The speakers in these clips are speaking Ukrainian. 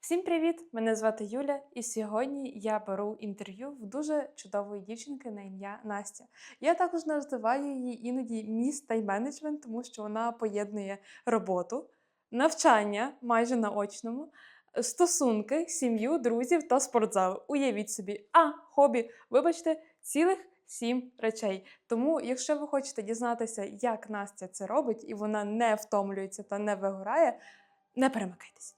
Всім привіт! Мене звати Юля, і сьогодні я беру інтерв'ю в дуже чудової дівчинки на ім'я Настя. Я також називаю її іноді міс тайм-менеджмент, тому що вона поєднує роботу, навчання майже на очному, стосунки, сім'ю, друзів та спортзал. Уявіть собі, а хобі, вибачте, цілих сім речей. Тому, якщо ви хочете дізнатися, як Настя це робить, і вона не втомлюється та не вигорає, не перемикайтеся.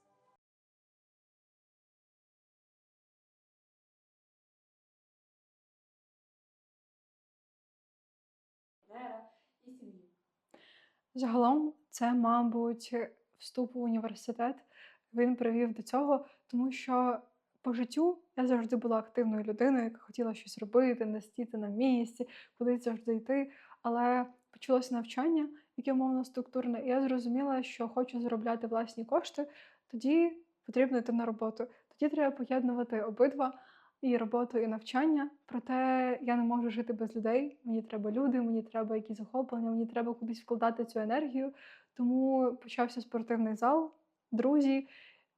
Загалом, це, мабуть, вступ у університет він привів до цього, тому що по життю я завжди була активною людиною, яка хотіла щось робити, не стіти на місці, кудись завжди йти. Але почалося навчання, яке умовно структурне, і я зрозуміла, що хочу заробляти власні кошти, тоді потрібно йти на роботу. Тоді треба поєднувати обидва і роботу, і навчання. Проте я не можу жити без людей. Мені треба люди, мені треба якісь захоплення, мені треба кудись вкладати цю енергію. Тому почався спортивний зал, друзі,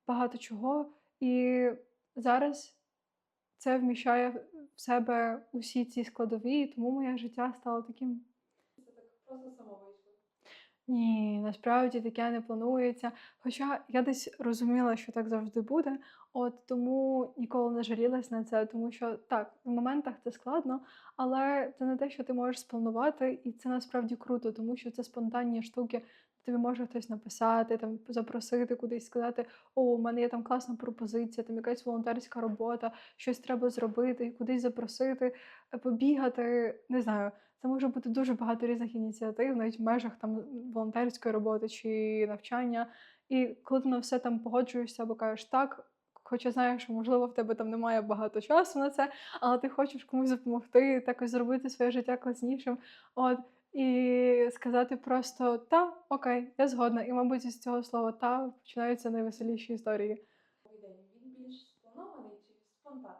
багато чого. І зараз це вміщає в себе усі ці складові, тому моє життя стало таким. Це так просто само. Ні, насправді таке не планується. Хоча я десь розуміла, що так завжди буде, от тому ніколи не жалілась на це, тому що так, в моментах це складно, але це не те, що ти можеш спланувати, і це насправді круто, тому що це спонтанні штуки. Тобі може хтось написати, там запросити кудись, сказати: О, у мене є там класна пропозиція, там якась волонтерська робота, щось треба зробити, кудись запросити, побігати. Не знаю, це може бути дуже багато різних ініціатив, навіть в межах там волонтерської роботи чи навчання. І коли ти на все там погоджуєшся або кажеш так, хоча знаєш, що можливо в тебе там немає багато часу на це, але ти хочеш комусь допомогти, також зробити своє життя класнішим. От і сказати просто та, окей, я згодна. І, мабуть, із цього слова та починаються найвеселіші історії. Він більш спланований чи спонтанний?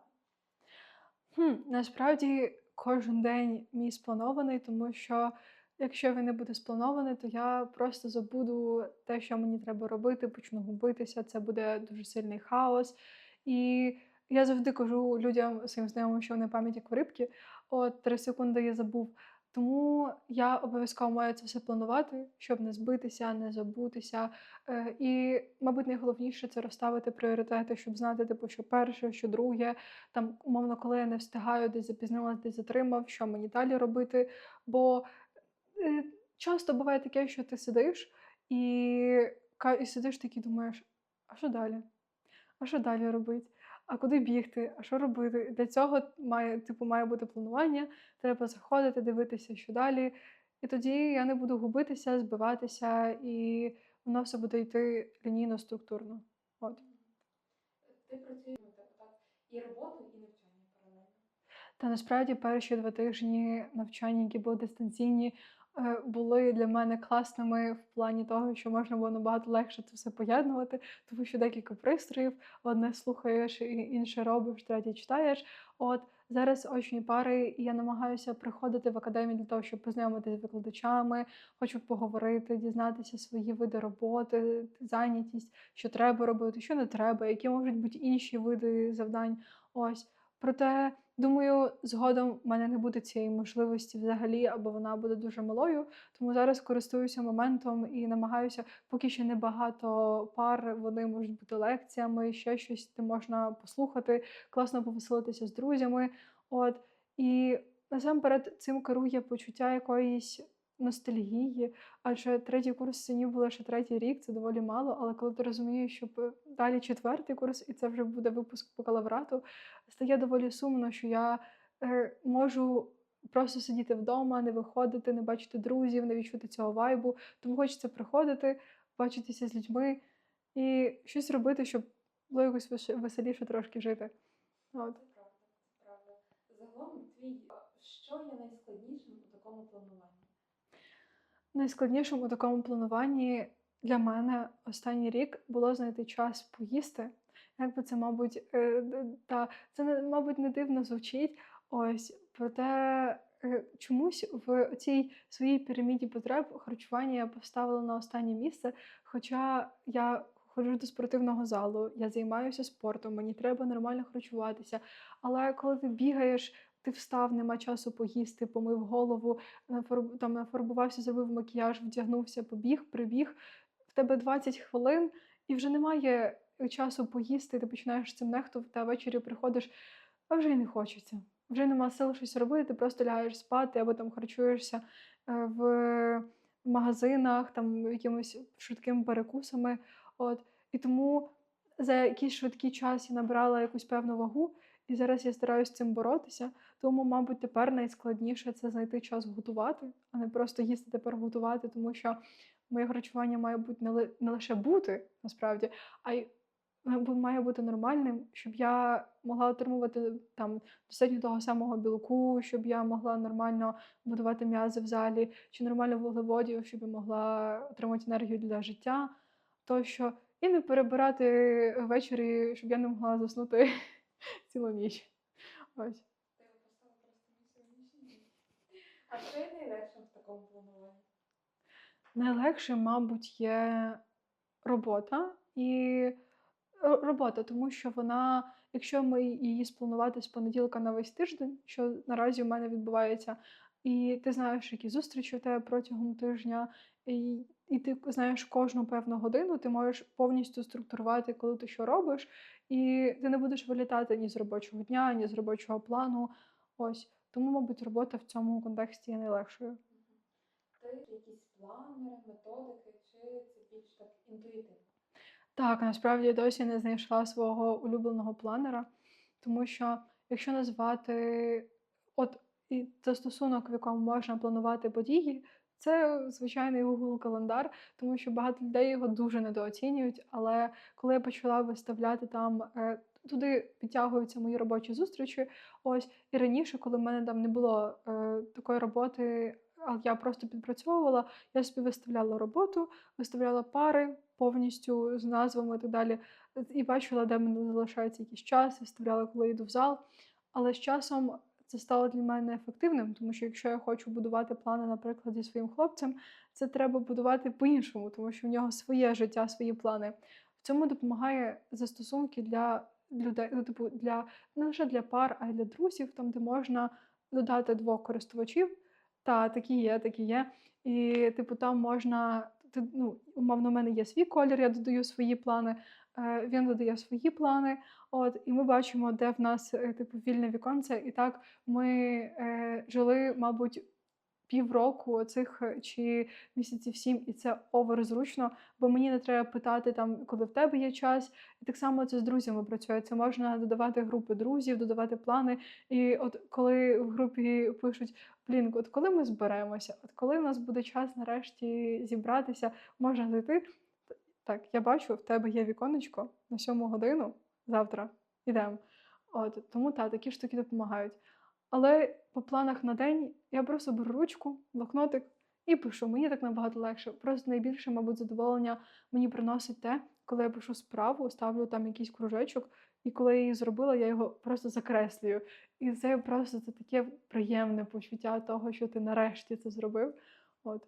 Хм, насправді кожен день мій спланований, тому що якщо він не буде спланований, то я просто забуду те, що мені треба робити, почну губитися. Це буде дуже сильний хаос. І я завжди кажу людям своїм знайомим, що вони пам'ять як в рибки. От три секунди я забув. Тому я обов'язково маю це все планувати, щоб не збитися, не забутися. Е, і, мабуть, найголовніше це розставити пріоритети, щоб знати, типу, що перше, що друге. Там, умовно, коли я не встигаю, десь запізнилась, десь затримав, що мені далі робити. Бо е, часто буває таке, що ти сидиш і, і сидиш такий думаєш, а що далі? А що далі робити? А куди бігти? А що робити? Для цього має, типу, має бути планування, треба заходити, дивитися, що далі. І тоді я не буду губитися, збиватися, і воно все буде йти лінійно, структурно. От. Ти працюєш так? І роботу, і навчання паралельно. Та насправді перші два тижні навчання, які були дистанційні, були для мене класними в плані того, що можна було набагато легше це все поєднувати, тому що декілька пристроїв, одне слухаєш, інше робиш, третє читаєш. От зараз очні пари, і я намагаюся приходити в академію для того, щоб познайомитися з викладачами, хочу поговорити, дізнатися свої види роботи, зайнятість, що треба робити, що не треба, які можуть бути інші види завдань. Ось. Проте, думаю, згодом в мене не буде цієї можливості взагалі, або вона буде дуже малою. Тому зараз користуюся моментом і намагаюся, поки ще не багато пар, вони можуть бути лекціями, ще щось де можна послухати, класно повеселитися з друзями. От і насамперед цим керує почуття якоїсь ностальгії, адже третій курс синів було лише третій рік, це доволі мало. Але коли ти розумієш, що далі четвертий курс, і це вже буде випуск бакалаврату, стає доволі сумно, що я е, можу просто сидіти вдома, не виходити, не бачити друзів, не відчути цього вайбу. Тому хочеться приходити, бачитися з людьми і щось робити, щоб було якось вес- веселіше трошки жити. От. Це правда, це правда. Загалом, твій, що є найскладнішим у такому плануванні? Найскладнішим у такому плануванні для мене останній рік було знайти час поїсти. Як би це, мабуть, е, та це мабуть не дивно звучить. Ось проте е, чомусь в цій своїй піраміді потреб харчування я поставила на останнє місце. Хоча я ходжу до спортивного залу, я займаюся спортом, мені треба нормально харчуватися. Але коли ти бігаєш, ти встав, нема часу поїсти, помив голову, нафарб- там нафарбувався, зробив макіяж, вдягнувся, побіг, прибіг. В тебе 20 хвилин, і вже немає часу поїсти, ти починаєш цим нехтувати, а ввечері приходиш, а вже й не хочеться. Вже нема сил щось робити, ти просто лягаєш спати або там харчуєшся е, в магазинах, там якимось швидкими перекусами. От. І тому за якийсь швидкий час я набрала якусь певну вагу, і зараз я стараюся з цим боротися. Тому, мабуть, тепер найскладніше це знайти час готувати, а не просто їсти тепер готувати, тому що моє харчування має бути не, ли- не лише бути насправді, а й е, має бути нормальним, щоб я могла отримувати там достатньо того самого білку, щоб я могла нормально будувати м'язи в залі, чи нормально вуглеводів, щоб я могла отримати енергію для життя, тощо, і не перебирати ввечері, щоб я не могла заснути цілу ніч. Ось. А що є найлегшим в такому плануванні? Найлегше, мабуть, є робота і робота, тому що вона, якщо ми її спланувати з понеділка на весь тиждень, що наразі у мене відбувається, і ти знаєш, які зустрічі у тебе протягом тижня, і, і ти знаєш кожну певну годину, ти можеш повністю структурувати, коли ти що робиш, і ти не будеш вилітати ні з робочого дня, ні з робочого плану. Ось. Тому, мабуть, робота в цьому контексті є найлегшою. Ти якісь планери, методики, чи це більш так інтуїтивно? Так, насправді я досі не знайшла свого улюбленого планера, тому що якщо назвати от і застосунок, в якому можна планувати події, це звичайний Google календар, тому що багато людей його дуже недооцінюють. Але коли я почала виставляти там, е, туди підтягуються мої робочі зустрічі. Ось і раніше, коли в мене там не було е, такої роботи, а я просто підпрацьовувала, я собі виставляла роботу, виставляла пари повністю з назвами і так далі. І бачила, де мені залишається якийсь час, виставляла, коли йду в зал. Але з часом це стало для мене ефективним, тому що якщо я хочу будувати плани, наприклад, зі своїм хлопцем, це треба будувати по-іншому, тому що в нього своє життя, свої плани. В цьому допомагає застосунки для людей, ну, типу, для не лише для пар, а й для друзів, там, де можна додати двох користувачів. Та такі є, такі є. І, типу, там можна, ти, ну, умовно, в мене є свій колір, я додаю свої плани, е, він додає свої плани. От, і ми бачимо, де в нас е, типу вільне віконце. І так ми е, жили, мабуть, півроку оцих е, чи місяців сім, і це оверзручно, бо мені не треба питати там, коли в тебе є час. І так само це з друзями працює. Це можна додавати групи друзів, додавати плани. І от коли в групі пишуть блін, от коли ми зберемося, от коли в нас буде час нарешті зібратися, можна зайти. Так, я бачу, в тебе є віконечко на сьому годину завтра. Ідемо. От тому та такі штуки допомагають. Але по планах на день я просто беру ручку, блокнотик і пишу. Мені так набагато легше. Просто найбільше, мабуть, задоволення мені приносить те, коли я пишу справу, ставлю там якийсь кружечок, і коли я її зробила, я його просто закреслюю. І це просто це таке приємне почуття того, що ти нарешті це зробив. От.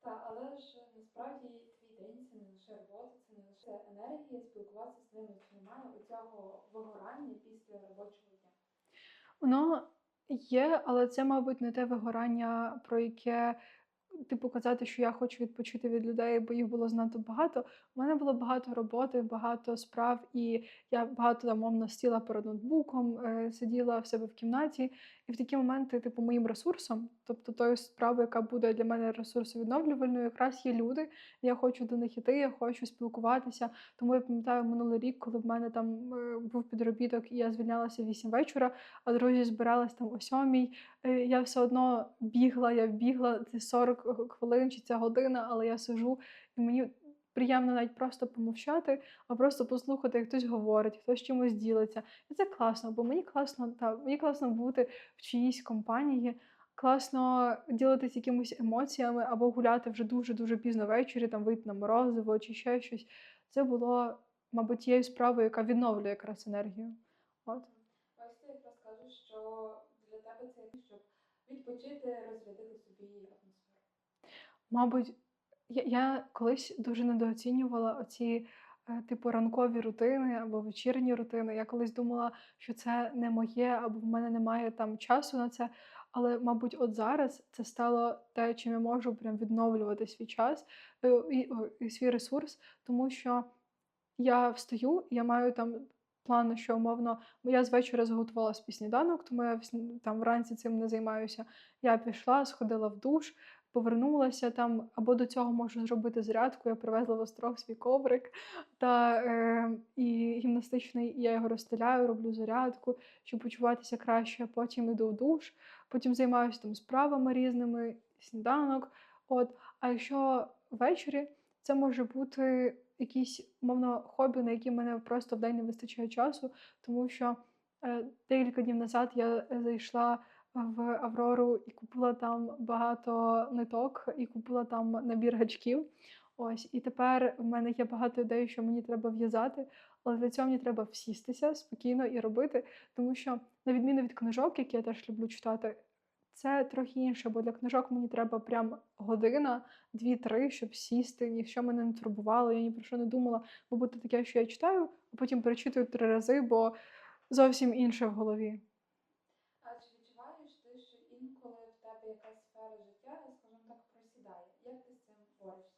Так, але ж насправді твій день це не лише робота, це не лише енергія, спілкуватися з ними, немає у цього вигорання після робочого. Воно є, але це, мабуть, не те вигорання, про яке типу казати, що я хочу відпочити від людей, бо їх було знато багато. У мене було багато роботи, багато справ, і я багато там мовно сіла перед ноутбуком, е, сиділа в себе в кімнаті. І в такі моменти, типу, моїм ресурсом, тобто тою справою, яка буде для мене ресурсовідновлювальною, якраз є люди. Я хочу до них іти, я хочу спілкуватися. Тому я пам'ятаю минулий рік, коли в мене там е, був підробіток, і я звільнялася в 8 вечора, а друзі збирались там о 7. Е, Я все одно бігла, я бігла це 40 хвилин чи ця година, але я сижу, і мені приємно навіть просто помовчати, а просто послухати, як хтось говорить, хтось чимось ділиться. І це класно, бо мені класно, та мені класно бути в чиїсь компанії. Класно ділитися якимись емоціями або гуляти вже дуже-дуже пізно ввечері, там вийти на морозиво чи ще щось. Це було, мабуть, тією справою, яка відновлює якраз енергію. От. Ось ти якраз кажеш, що для тебе це щоб відпочити, розрядити собі атмосферу. Мабуть, Я, я колись дуже недооцінювала оці е, типу ранкові рутини або вечірні рутини. Я колись думала, що це не моє, або в мене немає там часу на це. Але, мабуть, от зараз це стало те, чим я можу прям відновлювати свій час е, і, і свій ресурс, тому що я встаю, я маю там план, що умовно, я з вечора зготувала свій тому я там вранці цим не займаюся. Я пішла, сходила в душ, повернулася там, або до цього можу зробити зарядку. Я привезла в острог свій коврик та е, і гімнастичний, і я його розстеляю, роблю зарядку, щоб почуватися краще. Потім іду в душ, потім займаюся там справами різними, сніданок. От, а якщо ввечері, це може бути якісь, мовно, хобі, на які мене просто в день не вистачає часу, тому що е, декілька днів назад я е, зайшла в Аврору і купила там багато ниток, і купила там набір гачків. Ось, і тепер в мене є багато ідей, що мені треба в'язати, але для цього мені треба всістися спокійно і робити, тому що, на відміну від книжок, які я теж люблю читати, це трохи інше, бо для книжок мені треба прям година, дві-три, щоб сісти, ніщо мене не турбувало, я ні про що не думала. Бо буде таке, що я читаю, а потім перечитую три рази, бо зовсім інше в голові. А чи відчуваєш ти, що інколи в тебе якась сфера життя, скажімо так, просідає? Як ти з цим борешся?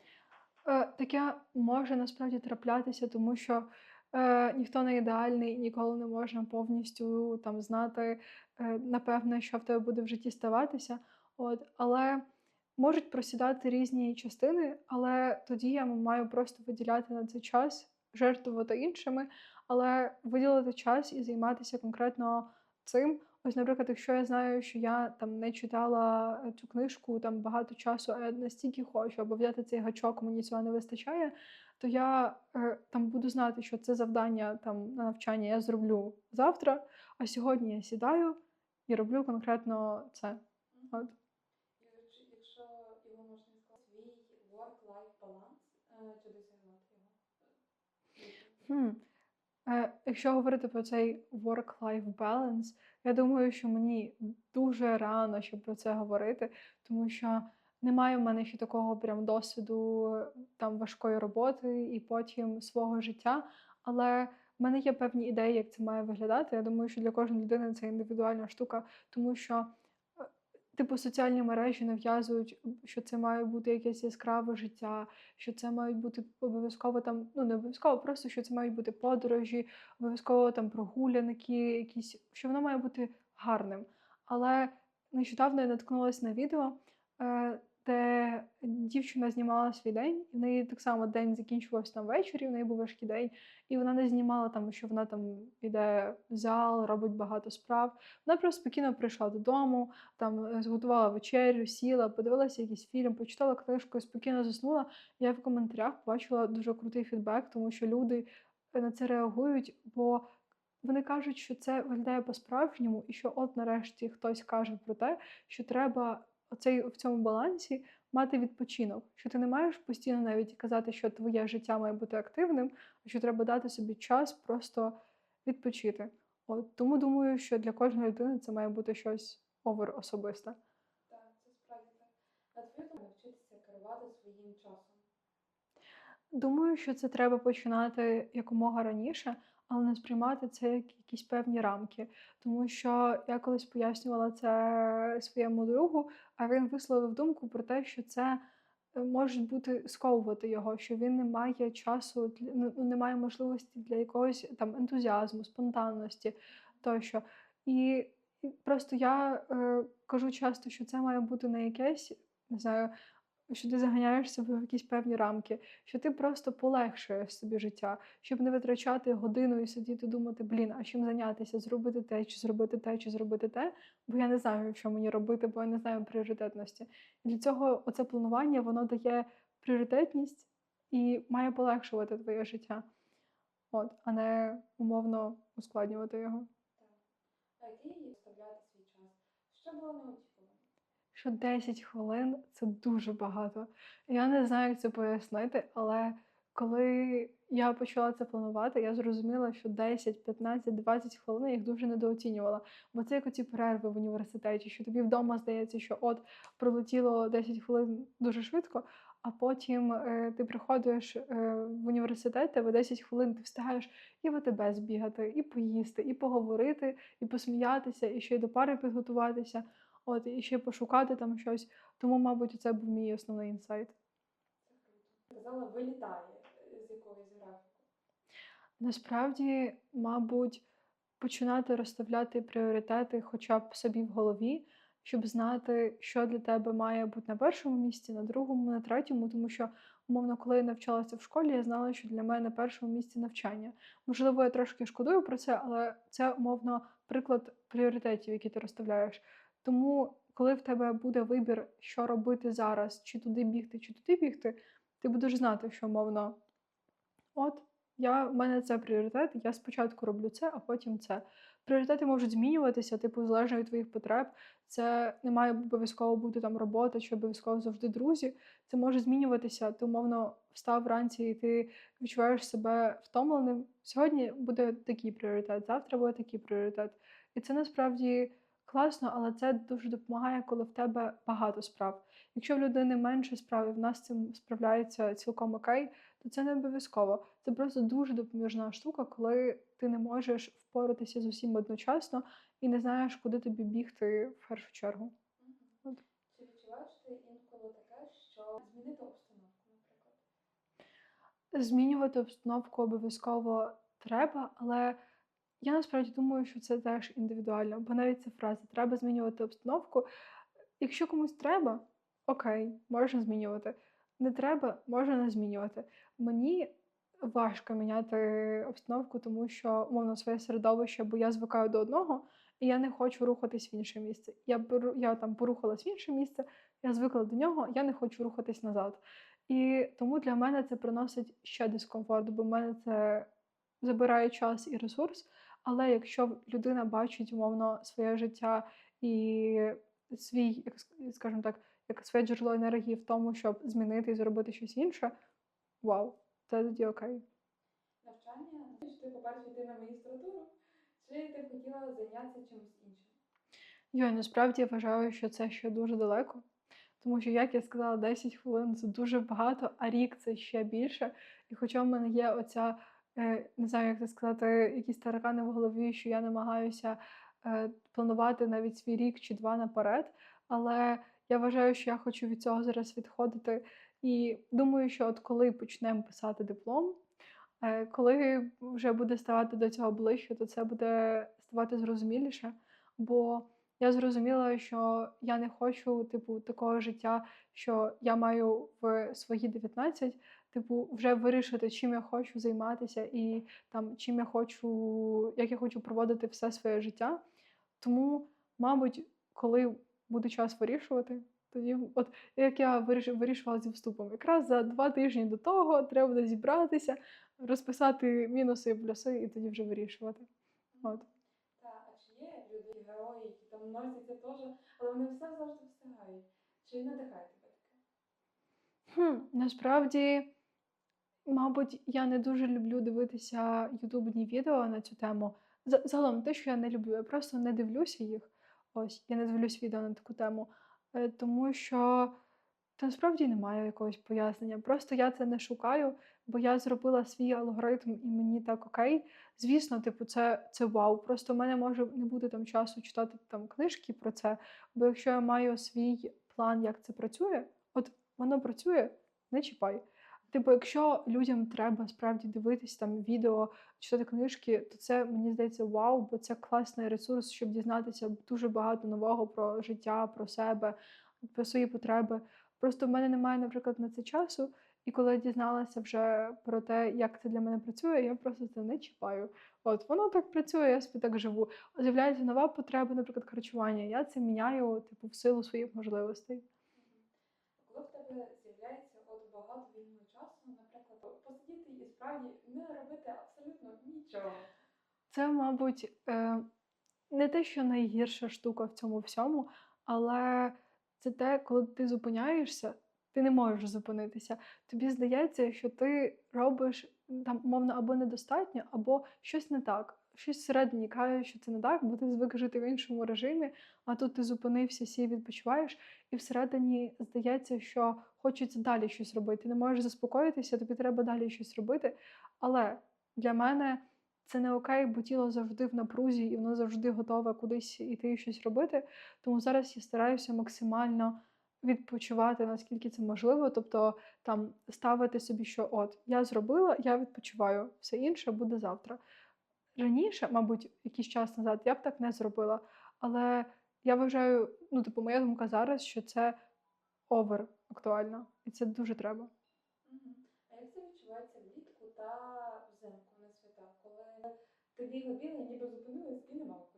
Е, таке може насправді траплятися, тому що е, ніхто не ідеальний, ніколи не можна повністю там знати, е, напевне, що в тебе буде в житті ставатися. От, але можуть просідати різні частини, але тоді я маю просто виділяти на це час, жертвувати іншими, але виділити час і займатися конкретно цим. Ось, наприклад, якщо я знаю, що я там не читала е, цю книжку там багато часу, а я настільки хочу, або взяти цей гачок, мені цього не вистачає, то я е, там буду знати, що це завдання там на навчання я зроблю завтра, а сьогодні я сідаю і роблю конкретно це. От. Якщо його можна сказати, свій work-life баланс, е, чи досягнути його? Е, якщо говорити про цей work-life balance, я думаю, що мені дуже рано, щоб про це говорити, тому що немає в мене ще такого прям досвіду е, там важкої роботи і потім свого життя. Але в мене є певні ідеї, як це має виглядати. Я думаю, що для кожної людини це індивідуальна штука, тому що. Типу соціальні мережі нав'язують, що це має бути якесь яскраве життя, що це мають бути обов'язково там, ну не обов'язково, просто що це мають бути подорожі, обов'язково там прогулянки, якісь, що воно має бути гарним. Але нещодавно я наткнулася на відео, е, де дівчина знімала свій день, і в неї так само день закінчувався там ввечері, в неї був важкий день, і вона не знімала там, що вона там іде в зал, робить багато справ. Вона просто спокійно прийшла додому, там е, зготувала вечерю, сіла, подивилася якийсь фільм, почитала книжку спокійно заснула. Я в коментарях побачила дуже крутий фідбек, тому що люди е, на це реагують, бо вони кажуть, що це виглядає по-справжньому, і що от нарешті хтось каже про те, що треба оцей в цьому балансі мати відпочинок, що ти не маєш постійно навіть казати, що твоє життя має бути активним, а що треба дати собі час просто відпочити. От тому думаю, що для кожної людини це має бути щось овер особисте. Так, це справді так. А навчитися керувати своїм часом? Думаю, що це треба починати якомога раніше, але не сприймати це як якісь певні рамки. Тому що я колись пояснювала це своєму другу, а він висловив думку про те, що це е, може бути сковувати його, що він не має часу, ну, не має можливості для якогось там ентузіазму, спонтанності тощо. І просто я е, кажу часто, що це має бути не якесь, не знаю, що ти заганяєш себе в якісь певні рамки, що ти просто полегшуєш собі життя, щоб не витрачати годину і сидіти думати, блін, а чим зайнятися, зробити те, чи зробити те, чи зробити те, бо я не знаю, що мені робити, бо я не знаю пріоритетності. І для цього оце планування воно дає пріоритетність і має полегшувати твоє життя, от, а не умовно ускладнювати його. А який вставляти свій час? Що було неочікувано? Що 10 хвилин це дуже багато. Я не знаю, як це пояснити, але коли я почала це планувати, я зрозуміла, що 10, 15, 20 хвилин я їх дуже недооцінювала. Бо це як оці перерви в університеті, що тобі вдома здається, що от пролетіло 10 хвилин дуже швидко, а потім е, ти приходиш е, в університет, тебе 10 хвилин ти встигаєш і в АТБ збігати, і поїсти, і поговорити, і посміятися, і ще й до пари підготуватися, от, і ще пошукати там щось. Тому, мабуть, це був мій основний інсайт. Казала, вилітає з якогось графіку. Насправді, мабуть, починати розставляти пріоритети хоча б собі в голові, щоб знати, що для тебе має бути на першому місці, на другому, на третьому, тому що, умовно, коли я навчалася в школі, я знала, що для мене на першому місці навчання. Можливо, я трошки шкодую про це, але це умовно приклад пріоритетів, які ти розставляєш. Тому, коли в тебе буде вибір, що робити зараз, чи туди бігти, чи туди бігти, ти будеш знати, що умовно, от я, в мене це пріоритет, я спочатку роблю це, а потім це. Пріоритети можуть змінюватися, типу, залежно від твоїх потреб. Це не має обов'язково бути там робота чи обов'язково завжди друзі. Це може змінюватися. Ти умовно встав вранці і ти відчуваєш себе втомленим. Сьогодні буде такий пріоритет, завтра буде такий пріоритет. І це насправді класно, але це дуже допомагає, коли в тебе багато справ. Якщо в людини менше справ, і в нас з цим справляється цілком окей, то це не обов'язково. Це просто дуже допоміжна штука, коли ти не можеш впоратися з усім одночасно і не знаєш, куди тобі бігти в першу чергу. От. Чи відчуваєш ти інколи таке, що змінити обстановку, наприклад? Змінювати обстановку обов'язково треба, але я насправді думаю, що це теж індивідуально, бо навіть ця фраза треба змінювати обстановку. Якщо комусь треба, окей, можна змінювати. Не треба, можна не змінювати. Мені важко міняти обстановку, тому що умовно своє середовище, бо я звикаю до одного, і я не хочу рухатись в інше місце. Я я там порухалась в інше місце, я звикла до нього, я не хочу рухатись назад. І тому для мене це приносить ще дискомфорт, бо в мене це забирає час і ресурс. Але якщо людина бачить умовно своє життя і свій, як скажімо так, як своє джерело енергії в тому, щоб змінити і зробити щось інше, вау, це тоді окей. Навчання, чи ти по-перше йти на магістратуру, чи ти хотіла зайнятися чимось іншим? Я насправді вважаю, що це ще дуже далеко. Тому що, як я сказала, 10 хвилин це дуже багато, а рік це ще більше. І хоча в мене є оця, не знаю, як це сказати, якісь таракани в голові, що я намагаюся е, планувати навіть свій рік чи два наперед. Але я вважаю, що я хочу від цього зараз відходити. І думаю, що от коли почнемо писати диплом, е, коли вже буде ставати до цього ближче, то це буде ставати зрозуміліше. Бо я зрозуміла, що я не хочу, типу, такого життя, що я маю в свої 19, типу, вже вирішити, чим я хочу займатися і там, чим я хочу, як я хочу проводити все своє життя. Тому, мабуть, коли буде час вирішувати, тоді, от як я виріш- вирішувала зі вступом, якраз за два тижні до того треба буде зібратися, розписати мінуси і плюси, і тоді вже вирішувати. От. Та, а чи є люди, носяться теж, але вони все завжди встигають? Чи надихає тебе таке? Хм, насправді, мабуть, я не дуже люблю дивитися ютубні відео на цю тему. Загалом, те, що я не люблю, я просто не дивлюся їх. Ось, я не дивлюсь відео на таку тему, е, тому що та насправді немає якогось пояснення. Просто я це не шукаю, бо я зробила свій алгоритм і мені так окей. Звісно, типу, це, це вау. Просто в мене може не бути там часу читати там книжки про це. Бо якщо я маю свій план, як це працює, от воно працює, не чіпай. Типу, якщо людям треба справді дивитись там відео, читати книжки, то це мені здається вау, бо це класний ресурс, щоб дізнатися дуже багато нового про життя, про себе, про свої потреби. Просто в мене немає, наприклад, на це часу. І коли я дізналася вже про те, як це для мене працює, я просто це не чіпаю. От воно так працює, я собі так живу. З'являється нова потреба, наприклад, харчування. Я це міняю, типу, в силу своїх можливостей. Коли в тебе з'являється от багато вільного часу, наприклад, посидіти і справді не робити абсолютно нічого. Це, мабуть, е, не те, що найгірша штука в цьому всьому, але це те, коли ти зупиняєшся, ти не можеш зупинитися. Тобі здається, що ти робиш там, мовно, або недостатньо, або щось не так. щось всередині каже, що це не так, бо ти звик жити в іншому режимі, а тут ти зупинився, сів, відпочиваєш, і всередині здається, що хочеться далі щось робити. Ти не можеш заспокоїтися, тобі треба далі щось робити. Але для мене це не окей, бо тіло завжди в напрузі і воно завжди готове кудись іти і щось робити. Тому зараз я стараюся максимально відпочивати, наскільки це можливо. Тобто там ставити собі, що от я зробила, я відпочиваю, все інше буде завтра. Раніше, мабуть, якийсь час назад я б так не зробила. Але я вважаю, ну, типу, моя думка зараз, що це овер актуально, і це дуже треба. А як це відчувається влітку та взимку на свята, коли ти бігла бігла, ніби зупинилась і не мала куди бігти?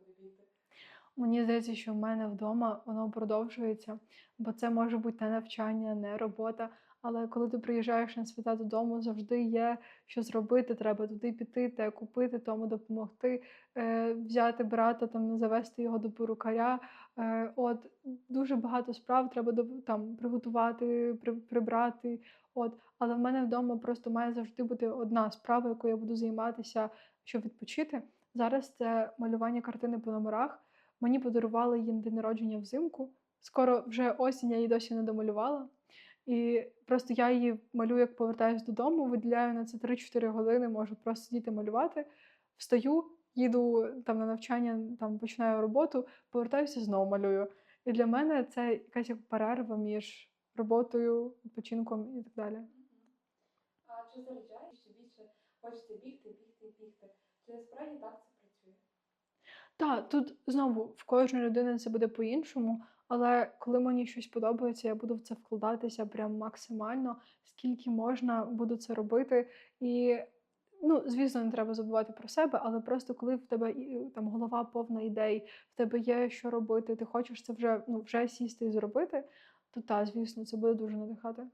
Мені здається, що в мене вдома воно продовжується, бо це може бути не навчання, не робота. Але коли ти приїжджаєш на свята додому, завжди є що зробити. Треба туди піти, те купити, тому допомогти, е, взяти брата, там завести його до перукаря. Е, от дуже багато справ треба до- там приготувати, при, прибрати. От, але в мене вдома просто має завжди бути одна справа, якою я буду займатися, щоб відпочити. Зараз це малювання картини по номерах. Мені подарували її на день народження взимку. Скоро вже осінь, я її досі не домалювала. І просто я її малюю, як повертаюсь додому, виділяю на це 3-4 години, можу просто сидіти малювати. Встаю, їду там на навчання, там починаю роботу, повертаюся знову малюю. І для мене це якась як перерва між роботою, відпочинком і так далі. А чи заряджаєш, чи більше хочеться бігти, бігти, бігти? Чи справді так це Так, тут знову в кожної людини це буде по-іншому, але коли мені щось подобається, я буду в це вкладатися прям максимально, скільки можна, буду це робити. І, ну, звісно, не треба забувати про себе, але просто коли в тебе там голова повна ідей, в тебе є що робити, ти хочеш це вже, ну, вже сісти і зробити, то та, звісно, це буде дуже надихати.